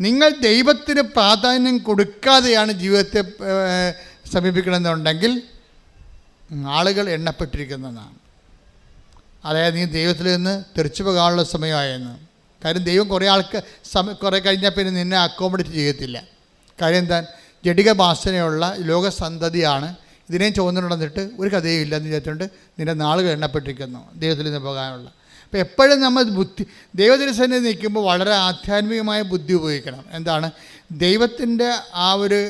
നിങ്ങൾ ദൈവത്തിന് പ്രാധാന്യം കൊടുക്കാതെയാണ് ജീവിതത്തെ സമീപിക്കണമെന്നുണ്ടെങ്കിൽ ആളുകൾ എണ്ണപ്പെട്ടിരിക്കുന്നതാണ്. അതായത് നീ ദൈവത്തിൽ നിന്ന് തെറിച്ചു പോകാനുള്ള സമയമായെന്ന്. കാര്യം ദൈവം കുറേ ആൾക്ക് സമയം കുറേ കഴിഞ്ഞാൽ പിന്നെ നിന്നെ അക്കോമഡേറ്റ് ചെയ്യത്തില്ല. കാര്യം എന്താ? ജഡിക ഭാഷനെയുള്ള ലോകസന്തതിയാണ്. ഇതിനെയും ചുവന്നുണ്ടെന്നിട്ട് ഒരു കഥയും ഇല്ലെന്ന് വിചാരിച്ചുകൊണ്ട് നിന്റെ നാളുകൾ എണ്ണപ്പെട്ടിരിക്കുന്നു ദൈവത്തിൽ നിന്ന് പോകാനുള്ള. അപ്പോൾ എപ്പോഴും നമ്മൾ ബുദ്ധി സന്നിധി നിൽക്കുമ്പോൾ വളരെ ആധ്യാത്മികമായ ബുദ്ധി ഉപയോഗിക്കണം. എന്താണ്? ദൈവത്തിന്റെ ആ ഒരു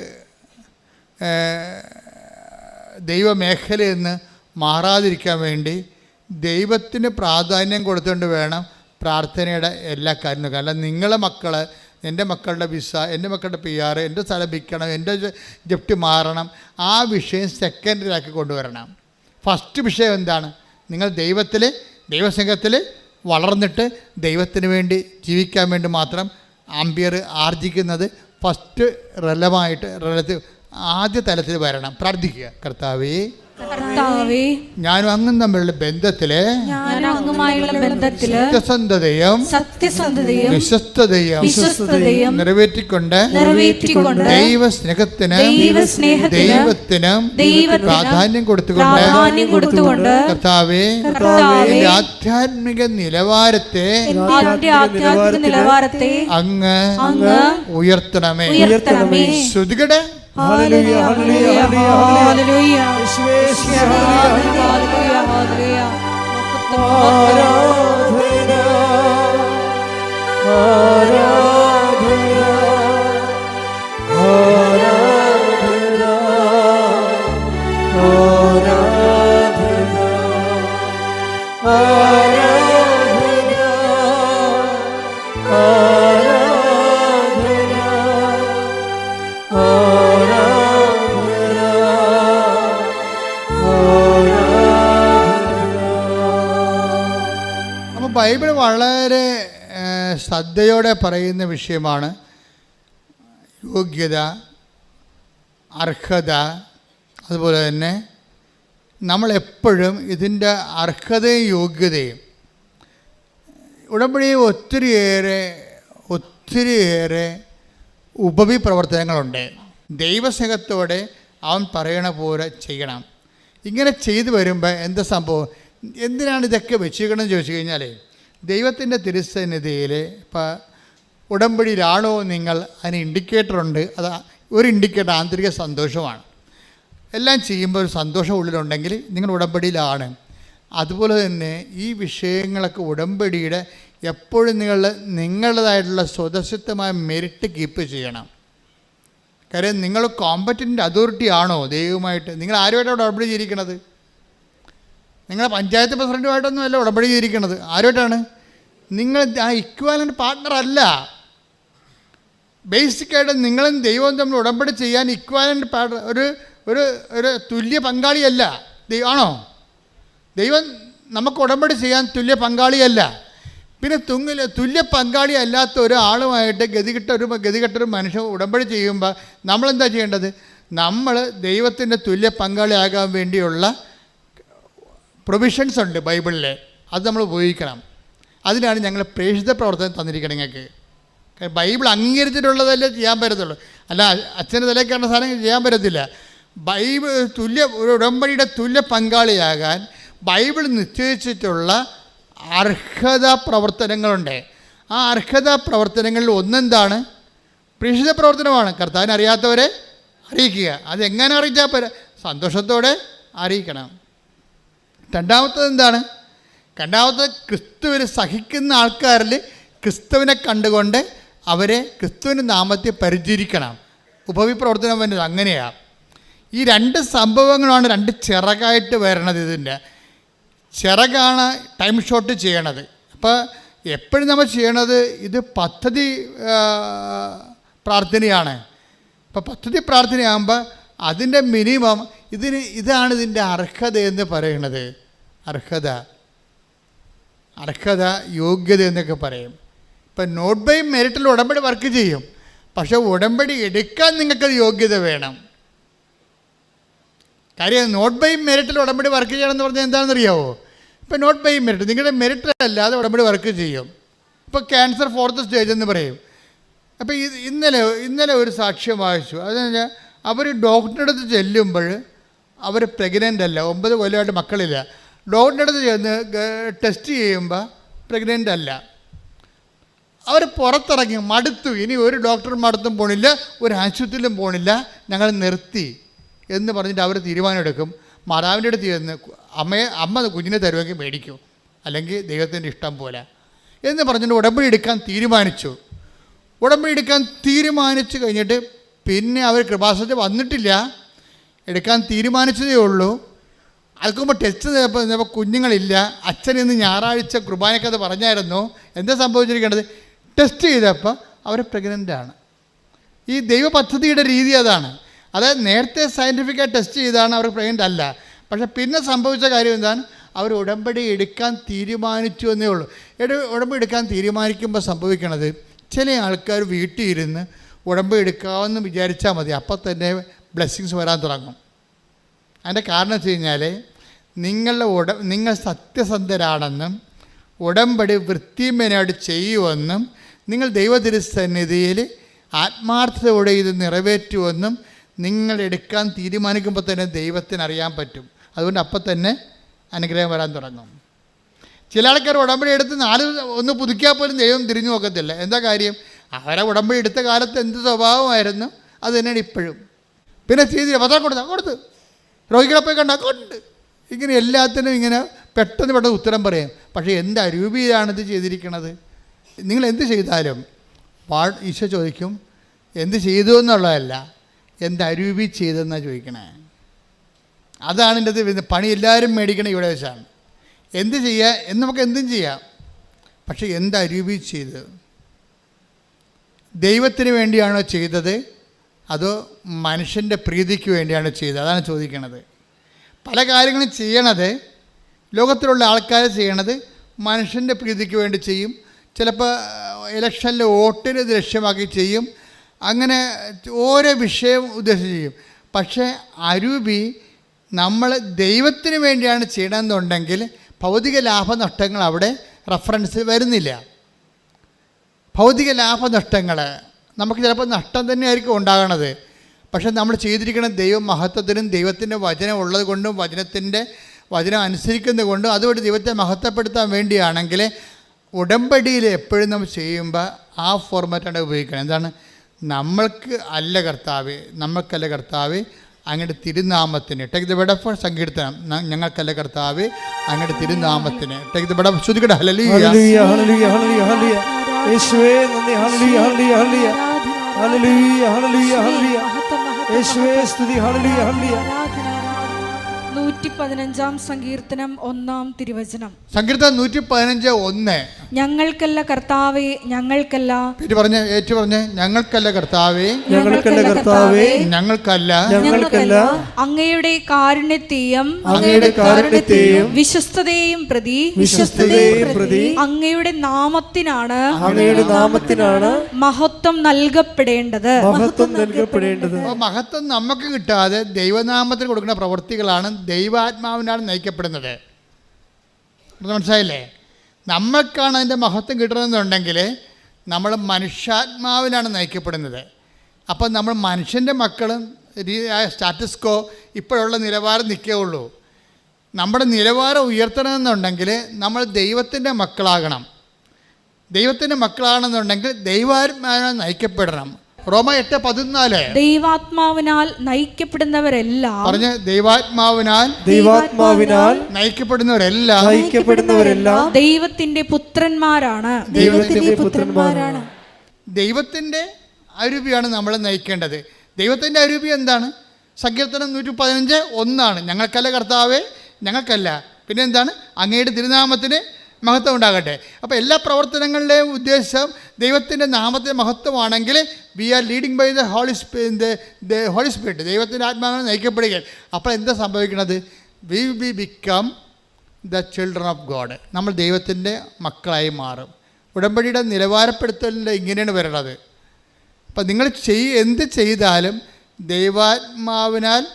ദൈവമേഖലയെന്ന് നിന്ന് മാറാതിരിക്കാൻ വേണ്ടി ദൈവത്തിന് പ്രാധാന്യം കൊടുത്തുകൊണ്ട് വേണം പ്രാർത്ഥനയുടെ എല്ലാ കാര്യങ്ങളും കാരണം നിങ്ങളെ മക്കൾ എന്റെ മക്കളുടെ വിസ എന്റെ മക്കളുടെ പി ആർ എന്റെ സ്ഥലം വിൽക്കണം എന്റെ ജപ്തി മാറണം ആ വിഷയം സെക്കൻഡറിയാക്കി കൊണ്ടുവരണം. ഫസ്റ്റ് വിഷയം എന്താണ്? നിങ്ങൾ ദൈവത്തിൽ ദൈവസംഘത്തിൽ വളർന്നിട്ട് ദൈവത്തിന് വേണ്ടി ജീവിക്കാൻ വേണ്ടി മാത്രം ആംബിയർ ആർജിക്കുന്നത് ഫസ്റ്റ് റലമായിട്ട് റലത്തിൽ ആദ്യ തലത്തിൽ വരണം. പ്രാർത്ഥിക്കുക. കർത്താവേ കർത്താവേ ഞാനും അങ്ങും തമ്മിലുള്ള ബന്ധത്തിലെ ഞാൻ അങ്ങുമായുള്ള ബന്ധത്തിൽ സത്യസന്ധതയും സത്യസന്ധതയും വിശ്വസ്തതയും വിശ്വസ്തതയും നിറവേറ്റിക്കൊണ്ട് നിറവേറ്റിക്കൊണ്ട് ദൈവസ്നേഹത്തിന് ദൈവസ്നേഹത്തിന് ദൈവത്തിനും ദൈവത്തിനും പ്രാധാന്യം കൊടുത്തുകൊണ്ട് പ്രാധാന്യം കൊടുത്തുകൊണ്ട് കർത്താവേ കർത്താവേ ആധ്യാത്മിക നിലവാരത്തെ ആധ്യാത്മിക നിലവാരത്തെ അങ്ങ് അങ്ങ് ഉയർത്തണമേ. ഉയർത്തണമേ. ശ്രുതികടെ ആരാധന, ആരാധന, ശ്രദ്ധയോടെ പറയുന്ന വിഷയമാണ് യോഗ്യത അർഹത അതുപോലെ തന്നെ നമ്മളെപ്പോഴും ഇതിന്റെ അർഹതയും യോഗ്യതയും. ഉടമ്പടി ഒത്തിരിയേറെ ഒത്തിരിയേറെ ഉപവി പ്രവർത്തനങ്ങളുണ്ട്. ദൈവസ്നേഹത്തോടെ അവൻ പറയണ പോലെ ചെയ്യണം. ഇങ്ങനെ ചെയ്തു വരുമ്പോൾ എന്താ സംഭവം? എന്തിനാണ് ഇതൊക്കെ വെച്ചിരിക്കണമെന്ന് ചോദിച്ചു കഴിഞ്ഞാൽ ദൈവത്തിന്റെ തിരുസന്നിധിയിൽ ഇപ്പോൾ ഉടമ്പടിയിലാണോ നിങ്ങൾ അതിന് ഇൻഡിക്കേറ്റർ ഉണ്ട് അത് ഒരു ഇൻഡിക്കേറ്റർ ആന്തരിക സന്തോഷമാണ്. എല്ലാം ചെയ്യുമ്പോൾ ഒരു സന്തോഷം ഉള്ളിലുണ്ടെങ്കിൽ നിങ്ങൾ ഉടമ്പടിയിലാണ്. അതുപോലെ തന്നെ ഈ വിഷയങ്ങളൊക്കെ ഉടമ്പടിയുടെ എപ്പോഴും നിങ്ങൾ നിങ്ങളുടേതായിട്ടുള്ള സ്വതസിദ്ധമായ മെരിറ്റ് കീപ്പ് ചെയ്യണം. കാര്യം നിങ്ങൾ കോമ്പറ്റന്റ് അതോറിറ്റി ആണോ ദൈവമായിട്ട് നിങ്ങൾ ആരുമായിട്ടാണ് ഉടമ്പടി ചെയ്തിരിക്കണത് നിങ്ങളെ പഞ്ചായത്ത് പ്രസിഡന്റുമായിട്ടൊന്നും അല്ല ഉടമ്പടി ചെയ്തിരിക്കുന്നത് ആരുമായിട്ടാണ് നിങ്ങൾ ആ ഇക്വാലന്റ് പാർട്ട്ണർ അല്ല. ബേസിക്കായിട്ട് നിങ്ങളും ദൈവവും തമ്മിൽ ഉടമ്പടി ചെയ്യാൻ ഇക്വാലന്റ് പാർട്ണർ ഒരു ഒരു ഒരു തുല്യ പങ്കാളിയല്ല. ആണോ? ദൈവം നമുക്ക് ഉടമ്പടി ചെയ്യാൻ തുല്യ പങ്കാളിയല്ല. പിന്നെ തുങ്ങിൽ തുല്യ പങ്കാളി അല്ലാത്ത ഒരാളുമായിട്ട് ഗതികെട്ട ഒരു ഗതികെട്ട ഒരു മനുഷ്യൻ ഉടമ്പടി ചെയ്യുമ്പോൾ നമ്മളെന്താ ചെയ്യേണ്ടത്? നമ്മൾ ദൈവത്തിന്റെ തുല്യ പങ്കാളിയാകാൻ വേണ്ടിയുള്ള പ്രൊവിഷൻസ് ഉണ്ട് ബൈബിളിൽ അത് നമ്മൾ ഉപയോഗിക്കണം. അതിനാണ് ഞങ്ങൾ പ്രേക്ഷിത പ്രവർത്തനം തന്നിരിക്കണം നിങ്ങൾക്ക്. ബൈബിൾ അംഗീകരിച്ചിട്ടുള്ളതല്ലേ ചെയ്യാൻ പറ്റത്തുള്ളൂ. അല്ല അച്ഛന്റെ തലയിൽ കണ്ട സാധനം ചെയ്യാൻ പറ്റത്തില്ല. ബൈബിൾ തുല്യ ഒരു ഉടമ്പടിയുടെ തുല്യ പങ്കാളിയാകാൻ ബൈബിൾ നിശ്ചയിച്ചിട്ടുള്ള അർഹത പ്രവർത്തനങ്ങളുണ്ട്. ആ അർഹത പ്രവർത്തനങ്ങളിൽ ഒന്നെന്താണ്? പ്രേക്ഷിത പ്രവർത്തനമാണ്. കർത്താവിനെ അറിയാത്തവരെ അറിയിക്കുക. അതെങ്ങനെ അറിയിച്ചാൽ പോരാ? സന്തോഷത്തോടെ അറിയിക്കണം. രണ്ടാമത്തത് എന്താണ്? രണ്ടാമത്തത് ക്രിസ്തുവിനെ സഹിക്കുന്ന ആൾക്കാരിൽ ക്രിസ്തുവിനെ കണ്ടുകൊണ്ട് അവരെ ക്രിസ്തുവിന്റെ നാമത്തെ പരിചരിക്കണം. ഉപവിപ്രവർത്തനം വരുന്നത് അങ്ങനെയാണ് ഈ രണ്ട് സംഭവങ്ങളാണ് രണ്ട് ചിറകായിട്ട് വരണത് ഇതിന്റെ. ചിറകാണ് ടൈം ഷോട്ട് ചെയ്യണത്. അപ്പോൾ എപ്പോഴും നമ്മൾ ചെയ്യണത് ഇത് പദ്ധതി പ്രാർത്ഥനയാണ്. അപ്പോൾ പദ്ധതി പ്രാർത്ഥനയാകുമ്പോൾ അതിന്റെ മിനിമം ഇതിന് ഇതാണ് ഇതിന്റെ അർഹത എന്ന് പറയുന്നത്. അർഹത. അർഹത യോഗ്യത എന്നൊക്കെ പറയും. ഇപ്പം നോട്ട് ബൈ മെറിറ്റിൽ ഉടമ്പടി വർക്ക് ചെയ്യും. പക്ഷേ ഉടമ്പടി എടുക്കാൻ നിങ്ങൾക്ക് യോഗ്യത വേണം. കാര്യം നോട്ട് ബൈ മെറിറ്റിൽ ഉടമ്പടി വർക്ക് ചെയ്യണമെന്ന് പറഞ്ഞാൽ എന്താണെന്ന് അറിയാവോ ഇപ്പം നോട്ട് ബൈ മെറിറ്റ് നിങ്ങളുടെ മെറിറ്റ് അല്ലാതെ ഉടമ്പടി വർക്ക് ചെയ്യും. ഇപ്പോൾ ക്യാൻസർ ഫോർത്ത് സ്റ്റേജ് എന്ന് പറയും. അപ്പോൾ ഇന്നലെ ഇന്നലെ ഒരു സാക്ഷ്യം വായിച്ചു. അതെന്ന് വെച്ചാൽ അവർ ഡോക്ടറുടെ അടുത്ത് ചെല്ലുമ്പോൾ അവർ പ്രഗ്നന്റ് അല്ല. ഒമ്പത് കൊല്ലമായിട്ട് മക്കളില്ല. ഡോക്ടറുടെ അടുത്ത് ചെന്ന് ടെസ്റ്റ് ചെയ്യുമ്പോൾ പ്രഗ്നന്റ് അല്ല. അവർ പുറത്തിറങ്ങി മടുത്തു. ഇനി ഒരു ഡോക്ടർമാർത്തും പോണില്ല ഒരു ആശുപത്രിയിലും പോണില്ല. ഞങ്ങൾ നിർത്തി എന്ന് പറഞ്ഞിട്ട് അവർ തീരുമാനമെടുക്കും. മാതാവിന്റെ അടുത്ത് ചെന്ന് അമ്മയെ അമ്മ കുഞ്ഞിനെ തരുമെങ്കിൽ മേടിക്കും. അല്ലെങ്കിൽ ദൈവത്തിന്റെ ഇഷ്ടം പോലെ. എന്ന് പറഞ്ഞിട്ട് ഉടമ്പടി എടുക്കാൻ തീരുമാനിച്ചു. ഉടമ്പടി എടുക്കാൻ തീരുമാനിച്ചു കഴിഞ്ഞിട്ട് പിന്നെ അവർ കൃപാസനത്തിൽ വന്നിട്ടില്ല. എടുക്കാൻ തീരുമാനിച്ചതേ ഉള്ളൂ. അതിന് മുമ്പ് ടെസ്റ്റ് ചെയ്തപ്പോൾ കുഞ്ഞുങ്ങളില്ല. അച്ഛൻ ഇന്ന് ഞായറാഴ്ച കുർബാനക്കത് പറഞ്ഞായിരുന്നു. എന്താ സംഭവിച്ചിരിക്കേണ്ടത്? ടെസ്റ്റ് ചെയ്തപ്പോൾ അവർ പ്രഗ്നന്റാണ് ഈ ദൈവ പദ്ധതിയുടെ രീതി അതാണ്. അതായത് നേരത്തെ സയന്റിഫിക്കായി ടെസ്റ്റ് ചെയ്താണ് അവർ പ്രഗ്നന്റ് അല്ല. പക്ഷേ പിന്നെ സംഭവിച്ച കാര്യം എന്താണ്? അവർ ഉടമ്പടി എടുക്കാൻ തീരുമാനിച്ചു എന്നേ ഉള്ളൂ. ഉടമ്പടി എടുക്കാൻ തീരുമാനിക്കുമ്പോൾ സംഭവിക്കണത് ചില ആൾക്കാർ വീട്ടിൽ ഇരുന്ന് ഉടമ്പടി എടുക്കാമെന്ന് വിചാരിച്ചാൽ മതി. അപ്പം തന്നെ ബ്ലെസ്സിങ്സ് വരാൻ തുടങ്ങും. അതിന്റെ കാരണം വെച്ച് കഴിഞ്ഞാൽ നിങ്ങളുടെ ഉട നിങ്ങൾ സത്യസന്ധരാണെന്നും ഉടമ്പടി വൃത്തിമേനോട് ചെയ്യുമെന്നും നിങ്ങൾ ദൈവതിരുസന്നിധിയിൽ ആത്മാർത്ഥതയോടെ ഇത് നിറവേറ്റുമെന്നും നിങ്ങൾ എടുക്കാൻ തീരുമാനിക്കുമ്പോൾ തന്നെ ദൈവത്തിന് അറിയാൻ പറ്റും. അതുകൊണ്ട് അപ്പം തന്നെ അനുഗ്രഹം വരാൻ തുടങ്ങും. ചില ആൾക്കാർ ഉടമ്പടി എടുത്ത് നാല് ഒന്ന് പുതുക്കിയാൽ പോലും ദൈവം തിരിഞ്ഞു നോക്കത്തില്ല. എന്താ കാര്യം? അവരെ ഉടമ്പടി എടുത്ത കാലത്ത് എന്ത് സ്വഭാവമായിരുന്നു? അത് തന്നെയാണ് ഇപ്പോഴും. പിന്നെ ചെയ്തില്ല പത്രം കൊടുത്താൽ കൊടുത്ത്. രോഗികളെ പോയി കണ്ട? കൊണ്ട് ഇങ്ങനെ എല്ലാത്തിനും ഇങ്ങനെ പെട്ടെന്ന് പെട്ടെന്ന് ഉത്തരം പറയാം. പക്ഷേ എന്ത് ഇത് ചെയ്തിരിക്കുന്നത് നിങ്ങൾ എന്ത് ചെയ്താലും പാ ഈശോ ചോദിക്കും എന്ത് ചെയ്തു എന്നുള്ളതല്ല എന്ത് അരൂപി ചെയ്തെന്നാണ് ചോദിക്കണേ? അതാണ് എന്റെ പണി എല്ലാവരും മേടിക്കണേ ഇവിടെ വെച്ചാണ്. എന്ത് ചെയ്യുക എന്ന് നമുക്ക് എന്തും ചെയ്യാം. പക്ഷേ എന്ത് അരൂപി ചെയ്ത് ദൈവത്തിന് വേണ്ടിയാണോ ചെയ്തത്? അതോ മനുഷ്യന്റെ പ്രീതിക്ക് വേണ്ടിയാണോ ചെയ്തത്? അതാണ് ചോദിക്കണത്. പല കാര്യങ്ങളും ചെയ്യണത് ലോകത്തിലുള്ള ആൾക്കാർ ചെയ്യണത് മനുഷ്യന്റെ പ്രീതിക്ക് വേണ്ടി ചെയ്യും. ചിലപ്പോൾ ഇലക്ഷനിലെ വോട്ടിന് ലക്ഷ്യമാക്കി ചെയ്യും. അങ്ങനെ ഓരോ വിഷയം ഉദ്ദേശിച്ച് ചെയ്യും. പക്ഷേ അരൂപി നമ്മൾ ദൈവത്തിന് വേണ്ടിയാണ് ചെയ്യണമെന്നുണ്ടെങ്കിൽ ഭൗതിക ലാഭനഷ്ടങ്ങൾ അവിടെ റെഫറൻസ് വരുന്നില്ല. ഭൗതിക ലാഭനഷ്ടങ്ങൾ നമുക്ക് ചിലപ്പോൾ നഷ്ടം തന്നെയായിരിക്കും ഉണ്ടാകണത്. പക്ഷെ നമ്മൾ ചെയ്തിരിക്കുന്ന ദൈവ മഹത്വത്തിനും ദൈവത്തിന്റെ വചനം ഉള്ളത് കൊണ്ടും വചനത്തിന്റെ വചനം അനുസരിക്കുന്നത് കൊണ്ടും അതുകൊണ്ട് ദൈവത്തെ മഹത്വപ്പെടുത്താൻ വേണ്ടിയാണെങ്കിൽ ഉടമ്പടിയിൽ എപ്പോഴും നമ്മൾ ചെയ്യുമ്പോൾ ആ ഫോർമാറ്റാണ് ഉപയോഗിക്കണം. എന്താണ്? നമ്മൾക്ക് അല്ല കർത്താവ് നമ്മൾക്കല്ല കർത്താവ് അങ്ങയുടെ തിരുനാമത്തിന്. ടേക്ക് ദ ബെഡ് ഓഫ് സങ്കീർത്തനം. ഞങ്ങൾക്കല്ല കർത്താവ് അങ്ങയുടെ തിരുനാമത്തിന്. ടേക്ക് ദ ബെഡ് ഓഫ് ശ്രുതികട യേശുവേ നന്ദി. Hallelujah hallelujah hallelujah. Hallelujah hallelujah. Hallelujah യേശുവേ സ്തുതി. Hallelujah hallelujah. നൂറ്റി പതിനഞ്ചാം സങ്കീർത്തനം ഒന്നാം തിരുവചനം. സങ്കീർത്തനം നൂറ്റി പതിനഞ്ച് ഒന്ന്. ഞങ്ങൾക്കല്ല കർത്താവേ ഞങ്ങൾക്കല്ല. പേര് പറഞ്ഞ് ഏറ്റു പറഞ്ഞ് ഞങ്ങൾക്കല്ല കർത്താവേ. ഞങ്ങൾക്കല്ല കർത്താവേ. ഞങ്ങൾക്കല്ല. ഞങ്ങൾക്കല്ല. അങ്ങയുടെ കാരുണ്യത്തെയും അങ്ങയുടെ കാരുണ്യത്തെയും വിശ്വസ്തതയും പ്രതി. വിശ്വസ്തതയെയും പ്രതി. അങ്ങയുടെ നാമത്തിനാണ് അങ്ങയുടെ നാമത്തിനാണ് മഹത്വം നൽകപ്പെടേണ്ടത്. മഹത്വം നൽകപ്പെടേണ്ടത്. മഹത്വം നമുക്ക് കിട്ടാതെ ദൈവനാമത്തിന് കൊടുക്കുന്ന പ്രവൃത്തികളാണ് ദൈവാത്മാവിനാണ് നയിക്കപ്പെടുന്നത്. മനസ്സിലായില്ലേ? നമ്മൾക്കാണ് അതിന്റെ മഹത്വം കിട്ടണമെന്നുണ്ടെങ്കിൽ നമ്മൾ മനുഷ്യാത്മാവിനാണ് നയിക്കപ്പെടുന്നത്. അപ്പം നമ്മൾ മനുഷ്യന്റെ മക്കളും സ്റ്റാറ്റസ്കോ ഇപ്പോഴുള്ള നിലവാരം നിൽക്കുകയുള്ളൂ. നമ്മുടെ നിലവാരം ഉയർത്തണമെന്നുണ്ടെങ്കിൽ നമ്മൾ ദൈവത്തിന്റെ മക്കളാകണം. ദൈവത്തിന്റെ മക്കളാണെന്നുണ്ടെങ്കിൽ ദൈവാത്മാവിനെ നയിക്കപ്പെടണം. റോമ എട്ട് പതിനാല്. ദൈവാത്മാവിനാൽ നയിക്കപ്പെടുന്നവരെല്ലാം പറഞ്ഞ് ദൈവാത്മാവിനാൽ ദൈവാത്മാവിനാൽ നയിക്കപ്പെടുന്നവരെല്ലാം നയിക്കപ്പെടുന്നവരെല്ലാം ദൈവത്തിന്റെ പുത്രന്മാരാണ്. ദൈവത്തിന്റെ പുത്രന്മാരാണ്. ദൈവത്തിന്റെ അരൂപിയാണ് നമ്മൾ നയിക്കേണ്ടത്. ദൈവത്തിന്റെ അരൂപി എന്താണ്? സങ്കീർത്തനം നൂറ്റി പതിനഞ്ച് ഒന്നാണ്. ഞങ്ങൾക്കല്ല കർത്താവേ ഞങ്ങൾക്കല്ല. പിന്നെ എന്താണ്? അങ്ങയുടെ തിരുനാമത്തിന് മഹത്വം ഉണ്ടാകട്ടെ. അപ്പോൾ എല്ലാ പ്രവർത്തനങ്ങളുടെയും ഉദ്ദേശം ദൈവത്തിന്റെ നാമത്തെ മഹത്വമാണെങ്കിൽ we are leading by the holy the holy spirit ദൈവത്തിന്റെ ആത്മാവിനെ നയിക്കപ്പെടുകയാണ്. അപ്പോൾ എന്താ സംഭവിക്കുന്നത്? We be become the children of God നമ്മൾ ദൈവത്തിന്റെ മക്കളായി മാറും. ഉടമ്പടിയുടെ നിലവാരപ്പെടുത്തലിന്റെ ഇങ്ങനെയാണ് വരണത്. അപ്പം നിങ്ങൾ ചെയ് എന്ത് ചെയ്താലും ദൈവാത്മാവിനാൽ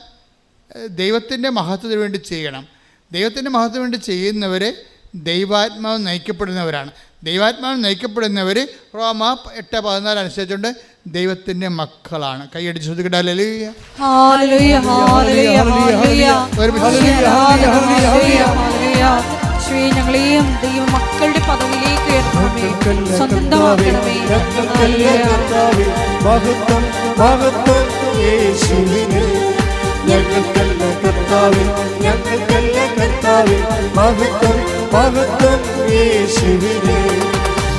ദൈവത്തിന്റെ മഹത്വത്തിന് വേണ്ടി ചെയ്യണം. ദൈവത്തിന്റെ മഹത്വത്തിന് വേണ്ടി ചെയ്യുന്നവർ ദൈവാത്മാവ് നയിക്കപ്പെടുന്നവരാണ്. ദൈവാത്മാവ് നയിക്കപ്പെടുന്നവർ റോമ എട്ട് പതിനാല് അനുസരിച്ചുകൊണ്ട് ദൈവത്തിന്റെ മക്കളാണ്. കൈയടിച്ച് ശ്രദ്ധിക്കട്ടെ. ഞങ്ങളെയും ദൈവ മക്കളുടെ പദവിയിലേക്ക് ഉയർത്തണമേ. സ്വന്തമാക്കണമേ. മഹത്വം മഹത്വം യേശുവിന്. ഞങ്ങൾക്കല്ല കർത്താവേ ഞങ്ങൾക്കല്ല കർത്താവേ. മഹത്വം മഹത്വം യേശുവിന്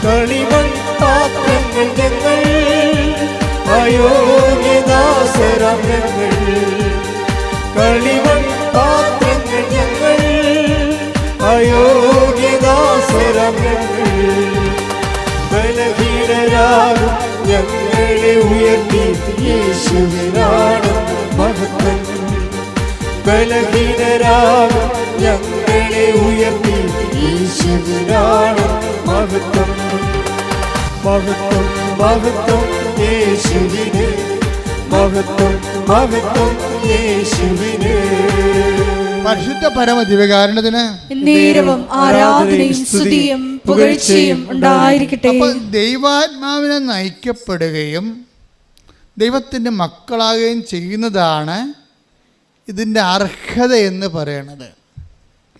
കളിമൺ പാത്രങ്ങൾ ഞങ്ങൾ അയോഗ്യദാസരം ഞങ്ങൾ കളിമൺ പാത്രങ്ങൾ ഞങ്ങൾ അയോഗ്യദാസരം ഞങ്ങൾ ബലഹീനരാകും ഞങ്ങളെ ഉയർത്തി യേശുവിനാണ് മഹത്വം. ബലഹീനരാകും ഞങ്ങളെ ഉയർത്തി യേശുവിനാണ് മഹത്വം. മഹത്വം മഹത്വം യേശുവിന്. മഹത്വം മഹത്വം യേശുവിന്. പരിശുദ്ധ പരമ ദിവ്യകാരണത്തിന് നേരവും ആരാധനയും സ്തുതിയും പുകഴ്ചയും ഉണ്ടായിരിക്കട്ടെ. അപ്പോൾ ദൈവാത്മാവിനെ നയിക്കപ്പെടുകയും ദൈവത്തിന്റെ മക്കളാകുകയും ചെയ്യുന്നതാണ് ഇതിന്റെ അർഹത എന്ന് പറയണത്.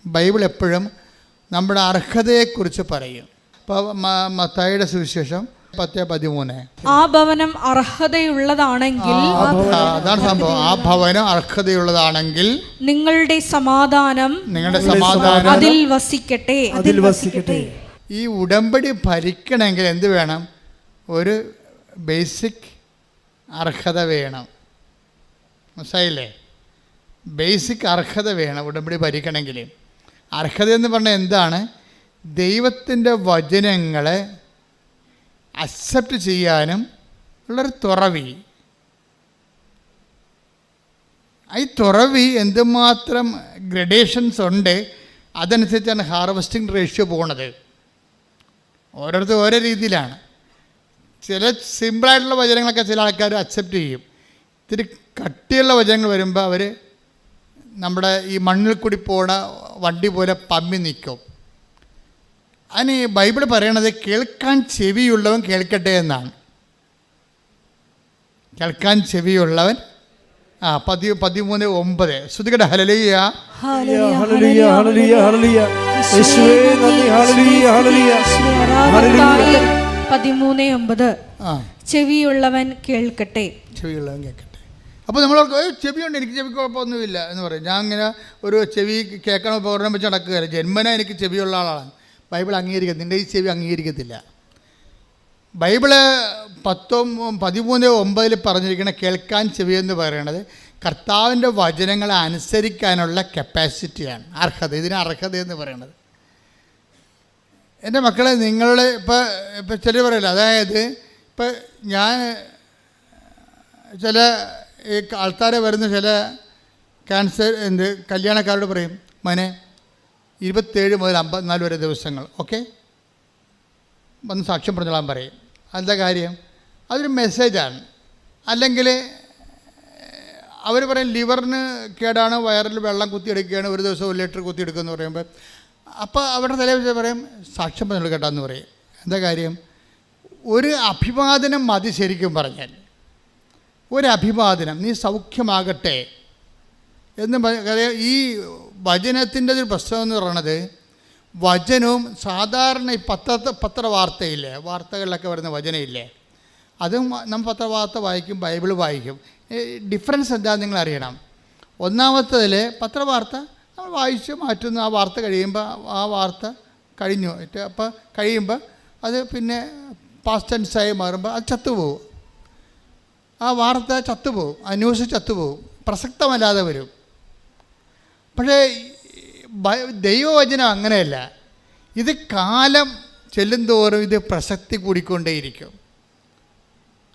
ബൈബിൾ എപ്പോഴും നമ്മുടെ അർഹതയെക്കുറിച്ച് പറയും. ഇപ്പോൾ മത്തായിയുടെ സുവിശേഷം പത്ത് പതിമൂന്ന്. ആ ഭവനം അർഹതയുള്ളതാണെങ്കിൽ അതാണ് സംഭവം. ആ ഭവനം അർഹതയുള്ളതാണെങ്കിൽ നിങ്ങളുടെ സമാധാനം നിങ്ങളുടെ സമാധാനം അതിൽ വസിക്കട്ടെ. അതിൽ വസിക്കട്ടെ. ഈ ഉടമ്പടി ഭരിക്കണമെങ്കിൽ എന്ത് വേണം? ഒരു ബേസിക് അർഹത വേണം. മനസ്സിലായില്ലേ? ബേസിക് അർഹത വേണം ഉടമ്പടി ഭരിക്കണമെങ്കിൽ. അർഹത എന്ന് പറഞ്ഞാൽ എന്താണ്? ദൈവത്തിന്റെ വചനങ്ങളെ അക്സെപ്റ്റ് ചെയ്യാനും ഉള്ളൊരു തുറവി. ഈ തുറവി എന്തുമാത്രം ഗ്രഡേഷൻസ് ഉണ്ട് അതനുസരിച്ചാണ് ഹാർവസ്റ്റിംഗ് റേഷ്യോ പോകുന്നത് ഓരോരുത്തർ ഓരോ രീതിയിലാണ്. ചില സിമ്പിളായിട്ടുള്ള വചനങ്ങളൊക്കെ ചില ആൾക്കാർ അക്സെപ്റ്റ് ചെയ്യും. ഇത്തിരി കട്ടിയുള്ള വചനങ്ങൾ വരുമ്പോൾ അവർ നമ്മുടെ ഈ മണ്ണിൽ കൂടി പോണ വണ്ടി പോലെ പമ്മി നിൽക്കും. അതിന് ഈ ബൈബിൾ പറയണത് കേൾക്കാൻ ചെവിയുള്ളവൻ കേൾക്കട്ടെ എന്നാണ്. കേൾക്കാൻ ചെവിയുള്ളവൻ ആ പതി പതിമൂന്ന് ഒമ്പത്. ശ്രുതികട ഹലലിയ ഹല്ലേലൂയ ഹല്ലേലൂയ ഹല്ലേലൂയ യേശുവേ നന്ദി ഹല്ലേലൂയ ഹല്ലേലൂയ. പതിമൂന്ന് ഒമ്പത്. ചെവിയുള്ളവൻ കേൾക്കട്ടെ. ചെവിയുള്ളവൻ കേൾക്കട്ടെ. അപ്പോൾ നമ്മൾ ഓർക്കും, ചെവി ചെവിയുണ്ട് എനിക്ക് ചെവി കുഴപ്പമൊന്നുമില്ല എന്ന് പറയും. ഞാൻ അങ്ങനെ ഒരു ചെവി കേൾക്കണ ഉപകരണം വെച്ച് നടക്കുകയല്ല ജന്മന എനിക്ക് ചെവിയുള്ള ആളാണ്. ബൈബിൾ അംഗീകരിക്കുന്നത് നിന്റെ ഈ ചെവി അംഗീകരിക്കത്തില്ല. ബൈബിൾ പത്തൊം പതിമൂന്ന് ഒമ്പതിൽ പറഞ്ഞിരിക്കുന്ന കേൾക്കാൻ ചെവി എന്ന് പറയുന്നത് കർത്താവിന്റെ വചനങ്ങളെ അനുസരിക്കാനുള്ള കപ്പാസിറ്റിയാണ് അർഹത ഇതിന് അർഹത എന്ന് പറയുന്നത് എന്റെ മക്കളെ നിങ്ങളുടെ ഇപ്പോൾ ഇപ്പോൾ ചിലർ പറയില്ല അതായത് ഇപ്പം ഞാൻ ചില ഈ ആൾക്കാരെ വരുന്ന ചില ക്യാൻസർ എന്ത് കല്യാണക്കാരോട് പറയും മനെ ഇരുപത്തേഴ് മുതൽ അമ്പത്തിനാല് വരെ ദിവസങ്ങൾ ഓക്കെ വന്ന് സാക്ഷ്യം പറഞ്ഞോളാൻ പറയും. എന്താ കാര്യം? അതൊരു മെസ്സേജാണ് അല്ലെങ്കിൽ അവർ പറയും ലിവറിന് കേടാണ് വയറിൽ വെള്ളം കുത്തിയെടുക്കുകയാണ് ഒരു ദിവസം ഒരു ലിറ്റർ കുത്തിയെടുക്കുമെന്ന് പറയുമ്പോൾ അപ്പോൾ അവരുടെ തലേ പറയും സാക്ഷ്യം പറഞ്ഞോളൂ കേട്ടാന്ന് പറയും. എന്താ കാര്യം? ഒരു അഭിവാദനം മതി ശരിക്കും പറഞ്ഞാൽ ഒരു അഭിവാദനം നീ സൗഖ്യമാകട്ടെ. എന്ന് ഈ വചനത്തിന്റെ ഒരു പ്രശ്നം എന്ന് പറയണത് വചനവും സാധാരണ ഈ പത്ര പത്രവാർത്തയില്ലേ വാർത്തകളിലൊക്കെ വരുന്ന വചനയില്ലേ അതും നമ്മൾ പത്രവാർത്ത വായിക്കും ബൈബിൾ വായിക്കും. ഡിഫറൻസ് എന്താണെന്ന് നിങ്ങൾ അറിയണം. ഒന്നാമത്തതിൽ പത്രവാർത്ത നമ്മൾ വായിച്ച് മാറ്റുന്നു ആ വാർത്ത കഴിയുമ്പോൾ ആ വാർത്ത കഴിഞ്ഞു. അപ്പോൾ കഴിയുമ്പോൾ അത് പിന്നെ പാസ്റ്റൻസായി മാറുമ്പോൾ അത് ചത്തുപോകും. ആ വാർത്ത ചത്തുപോകും ആ ന്യൂസ് ചത്തുപോകും പ്രസക്തമല്ലാതെ വരും. പക്ഷേ ദൈവവചനം അങ്ങനെയല്ല. ഇത് കാലം ചെല്ലുന്തോറും ഇത് പ്രസക്തി കൂടിക്കൊണ്ടേയിരിക്കും.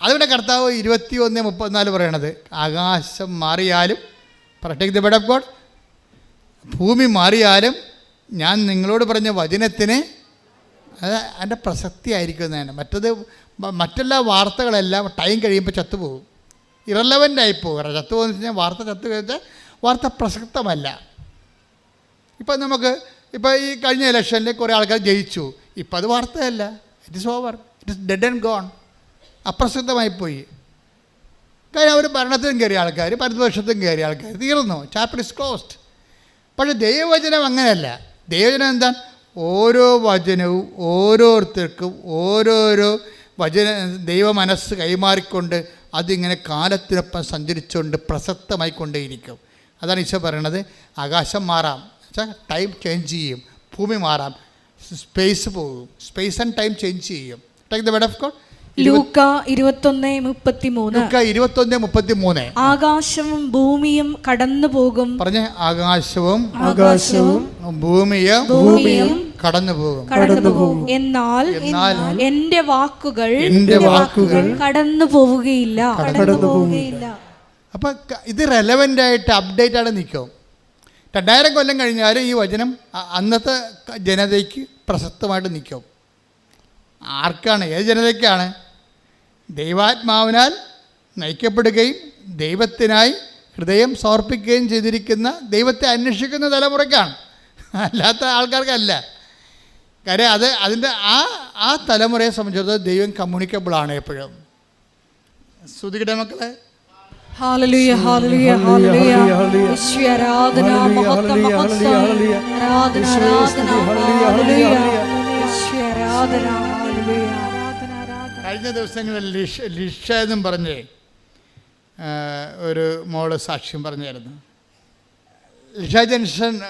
അതുകൊണ്ട് കർത്താവ് ഇരുപത്തി ഒന്ന് മുപ്പത്തിനാല് പറയണത് ആകാശം മാറിയാലും protect the bed of God ഭൂമി മാറിയാലും ഞാൻ നിങ്ങളോട് പറഞ്ഞ വചനത്തിന് അത് അതിന്റെ പ്രസക്തി ആയിരിക്കും എന്നാണ് മറ്റത് മറ്റെല്ലാ വാർത്തകളെല്ലാം ടൈം കഴിയുമ്പോൾ ചത്തുപോകും. ഇറലവന്റ് ആയിപ്പോകും ചത്തുപോകുന്ന വെച്ച് കഴിഞ്ഞാൽ വാർത്ത ചത്തു കഴിഞ്ഞാൽ വാർത്ത പ്രസക്തമല്ല. ഇപ്പം നമുക്ക് ഇപ്പോൾ ഈ കഴിഞ്ഞ ഇലക്ഷനിൽ കുറേ ആൾക്കാർ ജയിച്ചു. ഇപ്പം അത് വാർത്തയല്ല. It is over it is dead and gone അപ്രസക്തമായി പോയി. കാര്യം അവർ ഭരണത്തിലും കയറിയ ആൾക്കാർ പരിതപക്ഷത്തും കയറിയ ആൾക്കാർ തീർന്നു. ചാപ്റ്റർ ഇസ് ക്ലോസ്ഡ് പക്ഷേ ദൈവവചനം അങ്ങനെയല്ല. ദൈവവചനം എന്താ ഓരോ വചനവും ഓരോരുത്തർക്കും ഓരോരോ വചന ദൈവ മനസ്സ് കൈമാറിക്കൊണ്ട് അതിങ്ങനെ കാലത്തിനൊപ്പം സഞ്ചരിച്ചുകൊണ്ട് പ്രസക്തമായി കൊണ്ടേയിരിക്കും അതാണ് ഈശോ പറയണത്. ആകാശം മാറാം. വെച്ചാൽ ടൈം ചേഞ്ച് ചെയ്യും. ഭൂമി മാറാം. സ്പേസ് പോകും. സ്പേസ് ആൻഡ് ടൈം ചേഞ്ച് ചെയ്യും. Take the word of God ലൂക്ക ഇരുപത്തൊന്ന് മുപ്പത്തിമൂന്ന്. ഇരുപത്തൊന്ന് മുപ്പത്തി ആകാശവും ഭൂമിയും കടന്നു പോകും. പറഞ്ഞേ ആകാശവും ആകാശവും ഭൂമിയും ഭൂമിയും കടന്നു പോകും. കടന്നു പോകും. എന്നാൽ എന്നാൽ എന്റെ വാക്കുകൾ എന്റെ വാക്കുകൾ കടന്നു പോവുകയില്ല. കടന്നു പോവുകയില്ല. അപ്പൊ ഇത് റെലവെന്റ് ആയിട്ട് അപ്ഡേറ്റ് ആയിട്ട് നിൽക്കും. രണ്ടായിരം കൊല്ലം കഴിഞ്ഞാലും ഈ വചനം അന്നത്തെ ജനതയ്ക്ക് പ്രസക്തമായിട്ട് നിൽക്കും. ആർക്കാണ്? ഏത് ജനതയ്ക്കാണ്? ദൈവാത്മാവിനാൽ നയിക്കപ്പെടുകയും ദൈവത്തിനായി ഹൃദയം സമർപ്പിക്കുകയും ചെയ്തിരിക്കുന്ന ദൈവത്തെ അന്വേഷിക്കുന്ന തലമുറയ്ക്കാണ്. അല്ലാത്ത ആൾക്കാർക്കല്ല. കാര്യം അത് അതിന്റെ ആ ആ തലമുറയെ സംബന്ധിച്ചിടത്തോളം ദൈവം കമ്മ്യൂണിക്കബിളാണ് എപ്പോഴും. ശ്രുതികട്ടെ മക്കളെ? ഹാലലുയ ഹാലലുയ ഹാലലുയ യേശുവേ ആരാധന മഹത്വം മഹത്വം. ആരാധന ആരാധന ഹാലലുയ യേശുവേ ആരാധന ആരാധന. കഴിഞ്ഞ ദിവസങ്ങളിൽ ലിഷ ലിഷ എന്നും പറഞ്ഞ് ഒരു മോൾ സാക്ഷ്യം പറഞ്ഞായിരുന്നു. ലിഷ ജംഗ്ഷൻ